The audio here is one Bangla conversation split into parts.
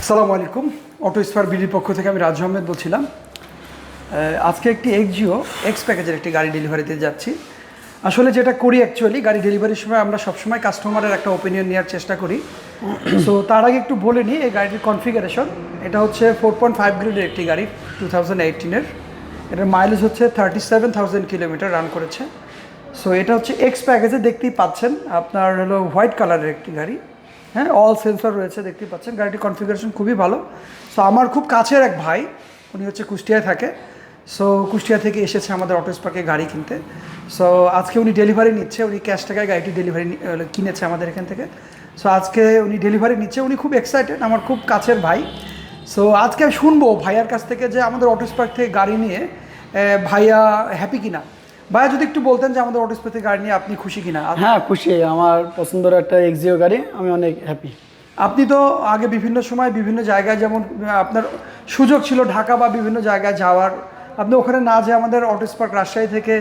আসসালামু আলাইকুম। অটো স্পার বিডির পক্ষ থেকে আমি রাজু আহমেদ বলছিলাম। আজকে একটি এক্সজিও এক্স প্যাকেজের একটি গাড়ি ডেলিভারি দিতে যাচ্ছি। আসলে যেটা করি অ্যাকচুয়ালি গাড়ি ডেলিভারির সময় আমরা সবসময় কাস্টমারের একটা ওপিনিয়ন নেওয়ার চেষ্টা করি। সো তার আগে একটু বলে নিই, এই গাড়িটির কনফিগারেশন এটা হচ্ছে ফোর পয়েন্ট ফাইভ গ্রেডের একটি গাড়ি টু থাউজেন্ড এইটিনের এটার মাইলেজ হচ্ছে thirty seven thousand kilometre run করেছে। সো এটা হচ্ছে এক্স প্যাকেজে দেখতেই পাচ্ছেন। আপনার হলো হোয়াইট কালারের একটি গাড়ি। হ্যাঁ অল সেন্সর রয়েছে, দেখতেই পাচ্ছেন। গাড়িটির কনফিগারেশন খুবই ভালো। সো আমার খুব কাছের এক ভাই, উনি হচ্ছে কুষ্টিয়ায় থাকে। সো কুষ্টিয়া থেকে এসেছে আমাদের অটো স্পার্কে গাড়ি কিনতে। সো আজকে উনি ডেলিভারি নিচ্ছে, উনি ক্যাশ টাকায় গাড়িটি ডেলিভারি কিনেছে আমাদের এখান থেকে। সো আজকে উনি ডেলিভারি নিচ্ছে, উনি খুব এক্সাইটেড আমার খুব কাছের ভাই। সো আজকে শুনব ভাইয়ার কাছ থেকে যে আমাদের অটো স্পার্ক থেকে গাড়ি নিয়ে ভাইয়া হ্যাপি কিনা। ভাইয়া যদি একটু বলতেন যে আমাদের অটো থেকে গাড়ি নিয়ে আপনি খুশি কিনা? হ্যাঁ খুশি। আমার পছন্দের একটা এক্সিও গাড়ি আমি অনেক হ্যাপি আপনি তো আগে বিভিন্ন সময় বিভিন্ন জায়গায় যেমন আপনার সুযোগ ছিল ঢাকা বা বিভিন্ন জায়গায় যাওয়ার। আপনি ওখানে না যে আমাদের অটো স্পার্ক রাজশাহী থেকে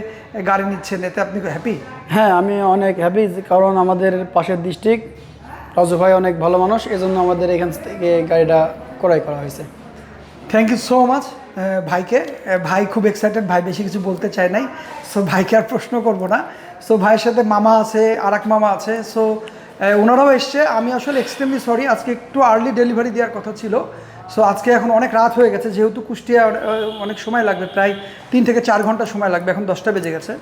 গাড়ি নিচ্ছেন এতে আপনি হ্যাপি হ্যাঁ আমি অনেক হ্যাপি কারণ আমাদের পাশের ডিস্ট্রিক্ট রাজু ভাই অনেক ভালো মানুষ এজন্য আমাদের এখান থেকে গাড়িটা ক্রয় করা হয়েছে। থ্যাংক ইউ সো মাচ ভাইকে। ভাই খুব এক্সাইটেড ভাই বেশি কিছু বলতে চায় নাই। সো ভাইকে আর প্রশ্ন করব না। সো ভাইয়ের সাথে মামা আছে আর মামা আছে। সো ওনারাও এসছে। আমি আসলে এক্সট্রিমলি সরি আজকে একটু আর্লি ডেলিভারি দেওয়ার কথা ছিল। সো আজকে এখন অনেক রাত হয়ে গেছে, যেহেতু কুষ্টিয়া অনেক সময় লাগবে, প্রায় তিন থেকে চার ঘণ্টা সময় লাগবে, এখন দশটা বেজে গেছে।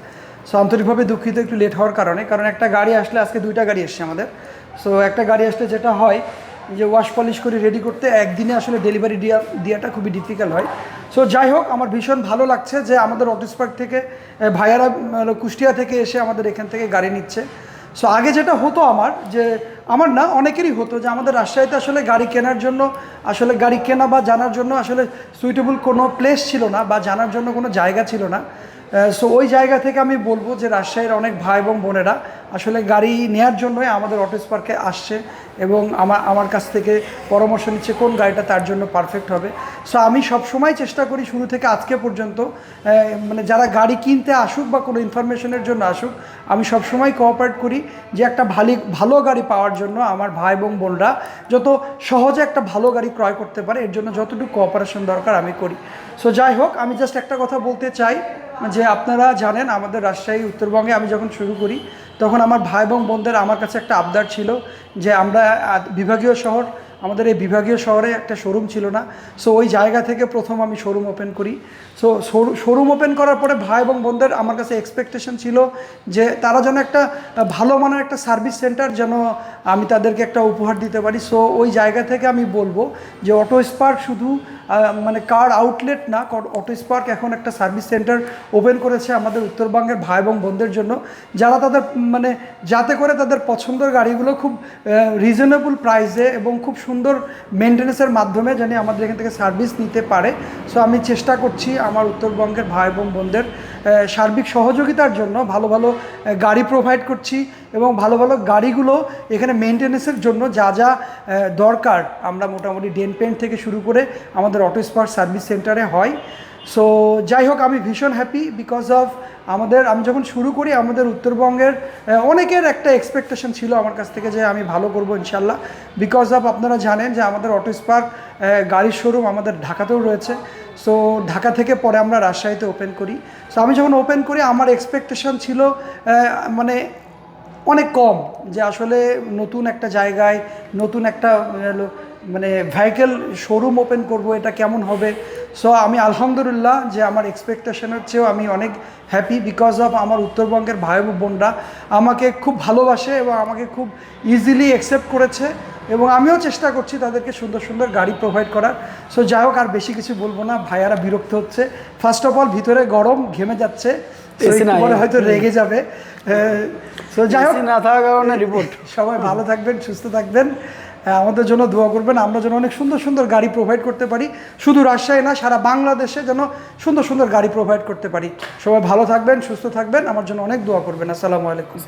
সো আন্তরিকভাবে দুঃখিত একটু লেট হওয়ার কারণে। কারণ একটা গাড়ি আসলে আজকে দুইটা গাড়ি এসছে আমাদের। সো একটা গাড়ি আসলে যেটা হয় যে ওয়াশ পলিশ করে রেডি করতে একদিনে আসলে ডেলিভারি দেওয়া দেওয়াটা খুবই ডিফিকাল্ট হয়। সো যাই হোক, আমার ভীষণ ভালো লাগছে যে আমাদের অটিস পার্ক থেকে ভাইয়ারা কুষ্টিয়া থেকে এসে আমাদের এখান থেকে গাড়ি নিচ্ছে। সো আগে যেটা হতো আমার যে আমার না, অনেকেরই হতো যে আমাদের রাজশাহীতে আসলে গাড়ি কেনার জন্য, আসলে গাড়ি কেনা বা জানার জন্য আসলে সুইটেবল কোনো প্লেস ছিল না বা জানার জন্য কোনো জায়গা ছিল না। সো ওই জায়গা থেকে আমি বলব যে রাজশাহীর অনেক ভাই এবং বোনেরা আসলে গাড়ি নেওয়ার জন্যই আমাদের অটোস পার্কে আসছে এবং আমার আমার কাছ থেকে পরামর্শ নিচ্ছে কোন গাড়িটা তার জন্য পারফেক্ট হবে। সো আমি সব সময় চেষ্টা করি শুরু থেকে আজকে পর্যন্ত মানে যারা গাড়ি কিনতে আসুক বা কোনো ইনফরমেশনের জন্য আসুক, আমি সব সময় কোঅপারেট করি যে একটা ভালো ভালো গাড়ি পাওয়ার জন্য আমার ভাই এবং বোনরা যত সহজে একটা ভালো গাড়ি ক্রয় করতে পারে, এর জন্য যতটুকু কোঅপারেশন দরকার আমি করি। সো যাই হোক, আমি জাস্ট একটা কথা বলতে চাই, যে আপনারা জানেন আমাদের রাজশাহী, উত্তরবঙ্গে আমি যখন শুরু করি, তখন আমার ভাই এবং বোনদের আমার কাছে একটা আবদার ছিল যে আমরা বিভাগীয় শহর আমাদের এই বিভাগীয় শহরে একটা শোরুম ছিল না। সো ওই জায়গা থেকে প্রথম আমি শোরুম ওপেন করি। সো শোরুম ওপেন করার পরে ভাই এবং বোনদের আমার কাছে এক্সপেকটেশন ছিল যে তারা যেন একটা ভালো মানের একটা সার্ভিস সেন্টার যেন আমি তাদেরকে একটা উপহার দিতে পারি। সো ওই জায়গা থেকে আমি বলব যে অটো স্পার্ক শুধু মানে কার আউটলেট না অটো স্পার্ক এখন একটা সার্ভিস সেন্টার ওপেন করেছে আমাদের উত্তরবঙ্গের ভাই এবং বোনদের জন্য। যারা তাদের মানে যাতে করে তাদের পছন্দের গাড়িগুলো খুব রিজনেবল প্রাইসে এবং খুব সুন্দর মেনটেন্যান্সের মাধ্যমে যেন আমাদের এখান থেকে সার্ভিস নিতে পারে। সো আমি চেষ্টা করছি আমার উত্তরবঙ্গের ভাই এবং বোনদের সার্বিক সহযোগিতার জন্য ভালো ভালো গাড়ি প্রোভাইড করছি এবং ভালো ভালো গাড়িগুলো এখানে মেনটেন্যান্সের জন্য যা যা দরকার আমরা মোটামুটি ডেন পেন্ট থেকে শুরু করে আমাদের অটো স্পার্ট সার্ভিস সেন্টারে হয়। সো যাই হোক আমি ভীষণ হ্যাপি বিকজ অফ আমাদের, আমি যখন শুরু করি, আমাদের উত্তরবঙ্গের অনেকের একটা এক্সপেকটেশন ছিল আমার কাছ থেকে যে আমি ভালো করব ইনশাল্লাহ বিকজ অফ আপনারা জানেন যে আমাদের অটো স্পার্ক গাড়ির শোরুম আমাদের ঢাকাতেও রয়েছে। সো ঢাকা থেকে পরে আমরা রাজশাহীতে ওপেন করি। সো আমি যখন ওপেন করি, আমার এক্সপেকটেশন ছিল মানে অনেক কম যে আসলে নতুন একটা জায়গায়, নতুন একটা মানে ভেহিকেল শোরুম ওপেন করব, এটা কেমন হবে? সো আমি আলহামদুলিল্লাহ যে আমার এক্সপেকটেশনের চেয়েও আমি অনেক হ্যাপি বিকজ অফ আমার উত্তরবঙ্গের ভাই বোনরা আমাকে খুব ভালোবাসে এবং আমাকে খুব ইজিলি অ্যাকসেপ্ট করেছে এবং আমিও চেষ্টা করছি তাদেরকে সুন্দর সুন্দর গাড়ি প্রোভাইড করার। সো যাই হোক, আর বেশি কিছু বলব না, ভাইয়ারা বিরক্ত হচ্ছে। ফার্স্ট অফ অল ভিতরে গরম, ঘেমে যাচ্ছে। পরে হয়তো রেগে যাবে। যাই হোক না থাকার কারণে রিপোর্ট সবাই ভালো থাকবেন সুস্থ থাকবেন। আমাদের জন্য দোয়া করবেন আমরা যেন অনেক সুন্দর সুন্দর গাড়ি প্রোভাইড করতে পারি। শুধু রাজশাহী না সারা বাংলাদেশে যেন সুন্দর সুন্দর গাড়ি প্রোভাইড করতে পারি। সবাই ভালো থাকবেন সুস্থ থাকবেন। আমার জন্য অনেক দোয়া করবেন। আসসালামু আলাইকুম।